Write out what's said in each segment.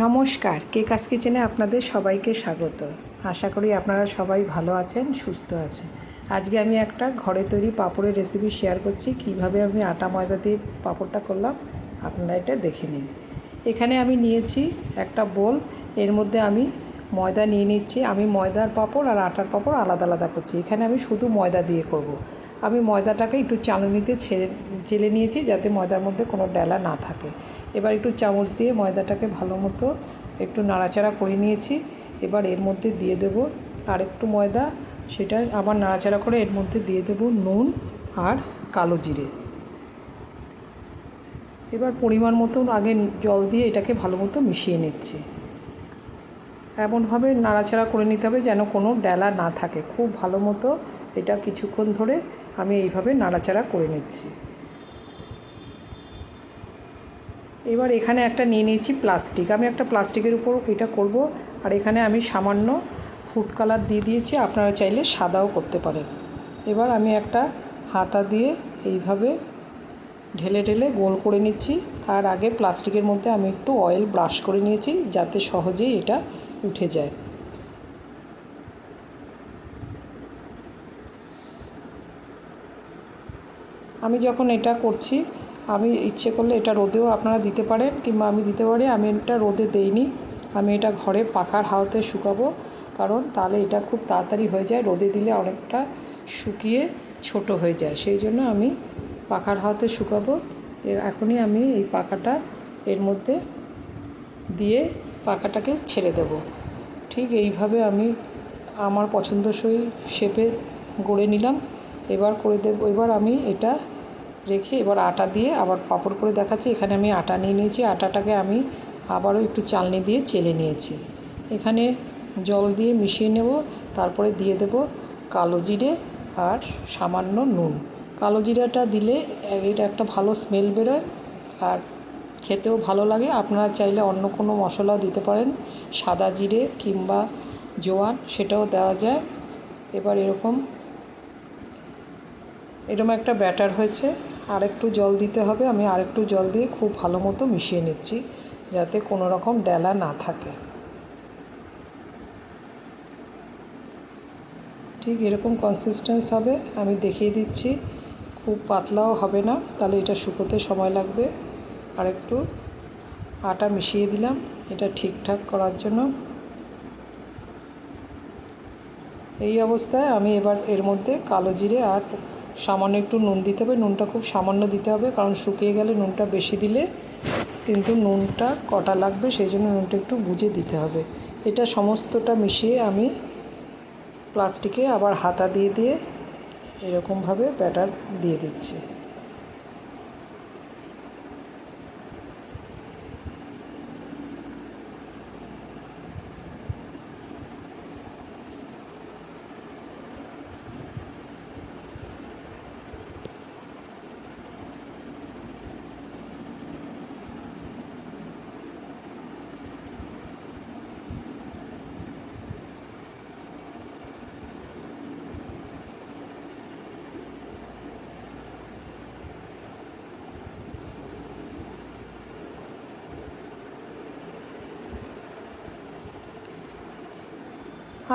নমস্কার, কেকাস কিচেনে আপনাদের সবাইকে স্বাগত। আশা করি আপনারা সবাই ভালো আছেন, সুস্থ আছেন। আজকে আমি একটা ঘরে তৈরি পাঁপড়ের রেসিপি শেয়ার করছি, কীভাবে আমি আটা ময়দা দিয়ে পাঁপড়টা করলাম, আপনারা এটা দেখে নিন। এখানে আমি নিয়েছি একটা বোল, এর মধ্যে আমি ময়দা নিয়ে নিচ্ছি। আমি ময়দার পাঁপড় আর আটার পাঁপড় আলাদা আলাদা করছি। এখানে আমি শুধু ময়দা দিয়ে করব। আমি ময়দাটাকে একটু চালনিতে ছেড়ে চেলে নিয়েছি যাতে ময়দার মধ্যে কোনো ডেলা না থাকে। এবার একটু চামচ দিয়ে ময়দাটাকে ভালো মতো একটু নাড়াচাড়া করে নিয়েছি। এবার এর মধ্যে দিয়ে দেব আর একটু ময়দা। সেটা আবার নাড়াচাড়া করে এর মধ্যে দিয়ে দেব নুন আর কালো জিরে। এবার পরিমাণ মতো আগে জল দিয়ে এটাকে ভালো মতো মিশিয়ে নিচ্ছি। এমনভাবে নাড়াচাড়া করে নিতে হবে যেন কোনো ডেলা না থাকে। খুব ভালো মতো এটা কিছুক্ষণ ধরে আমি এইভাবে নাড়াচাড়া করে নিচ্ছি। এবার এখানে একটা নিয়ে নিয়েছি প্লাস্টিক। আমি একটা প্লাস্টিকের উপর এটা করব, আর এখানে আমি সামান্য ফুড কালার দিয়ে দিয়েছি, আপনারা চাইলে সাদাও করতে পারেন। এবার আমি একটা হাতা দিয়ে এইভাবে ঢেলে ঢেলে গোল করে নিচ্ছি। তার আগে প্লাস্টিকের মধ্যে আমি একটু অয়েল ব্রাশ করে নিয়েছি, যাতে সহজেই এটা উঠে যায়। আমি যখন এটা করছি, আমি ইচ্ছে করলে এটা রোদেও আপনারা দিতে পারেন কিংবা আমি দিতে পারি, আমি এটা রোদে দেইনি। আমি এটা ঘরে পাখার হাওয়াতে শুকাবো, কারণ তাহলে এটা খুব তাড়াতাড়ি হয়ে যায়, রোদে দিলে অনেকটা শুকিয়ে ছোট হয়ে যায়। সেই জন্য আমি পাখার হাওয়াতে শুকাবো। এখনই আমি এই পাখাটা এর মধ্যে দিয়ে পাখাটাকে ছেড়ে দেব। ঠিক এইভাবে আমি আমার পছন্দসই শেপে গড়ে নিলাম। এবার করে দেব, এবার আমি এটা রেখে এবার আটা দিয়ে আবার পাঁপড় করে দেখাচ্ছি। এখানে আমি আটা নিয়ে নিয়েছি, আটাটাকে আমি আবারও একটু চালনি দিয়ে চেলে নিয়েছি। এখানে জল দিয়ে মিশিয়ে নেব, তারপরে দিয়ে দেব কালো জিরে আর সামান্য নুন। কালো জিরাটা দিলে এটা একটা ভালো স্মেল বেরোয় আর খেতেও ভালো লাগে। আপনারা চাইলে অন্য কোনো মশলাও দিতে পারেন, সাদা জিরে কিংবা জোয়ান সেটাও দেওয়া যায়। এবার এরকম এরকম একটা ব্যাটার হয়েছে। আর একটু জল দিতে হবে। আমি আরেকটু জল দিয়ে খুব ভালো মতো মিশিয়ে নিচ্ছি, যাতে কোনো রকম ডেলা না থাকে। ঠিক এরকম কনসিস্টেন্স হবে। আমি দেখিয়ে দিচ্ছি। খুব পাতলাও হবে না। তাহলে এটা শুকোতে সময় লাগবে। আর একটু আটা মিশিয়ে দিলাম। এটা ঠিকঠাক করার জন্য। এই অবস্থায় আমি এবার এর মধ্যে কালো জিরে আর সামান্য একটু নুন দিতে হবে। নুনটা খুব সামান্য দিতে হবে, কারণ শুকিয়ে গেলে নুনটা বেশি দিলে কিন্তু নুনটা কটা লাগবে সেই জন্য নুনটা একটু বুঝে দিতে হবে। এটা সমস্তটা মিশিয়ে আমি প্লাস্টিকে আবার হাতা দিয়ে দিয়ে এরকমভাবে ব্যাটার দিয়ে দিচ্ছি।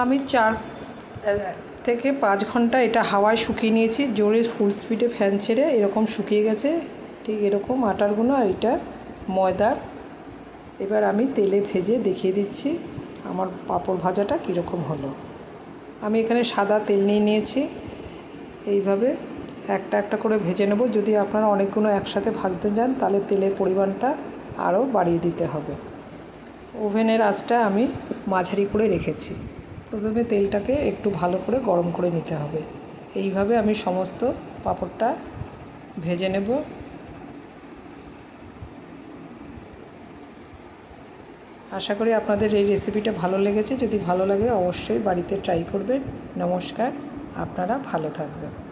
আমি চার থেকে পাঁচ ঘণ্টা এটা হাওয়ায় শুকিয়ে নিয়েছি। জোরে ফুল স্পিডে ফ্যান ছেড়ে এরকম শুকিয়ে গেছে। ঠিক এরকম আটারগুলো আর এটা ময়দার। এবার আমি তেলে ভেজে দেখিয়ে দিচ্ছি আমার পাঁপড় ভাজাটা কীরকম হলো। আমি এখানে সাদা তেল নিয়ে নিয়েছি। এইভাবে একটা একটা করে ভেজে নেব। যদি আপনারা অনেকগুলো একসাথে ভাজতে যান, তাহলে তেলের পরিমাণটা আরও বাড়িয়ে দিতে হবে। ওভেনের আঁচটা আমি মাঝারি করে রেখেছি। প্রথমে তেলটাকে একটু ভালো করে গরম করে নিতে হবে। এইভাবে আমি সমস্ত পাঁপড়টা ভেজে নেব। আশা করি আপনাদের এই রেসিপিটা ভালো লেগেছে। যদি ভালো লাগে অবশ্যই বাড়িতে ট্রাই করবেন। নমস্কার, আপনারা ভালো থাকবেন।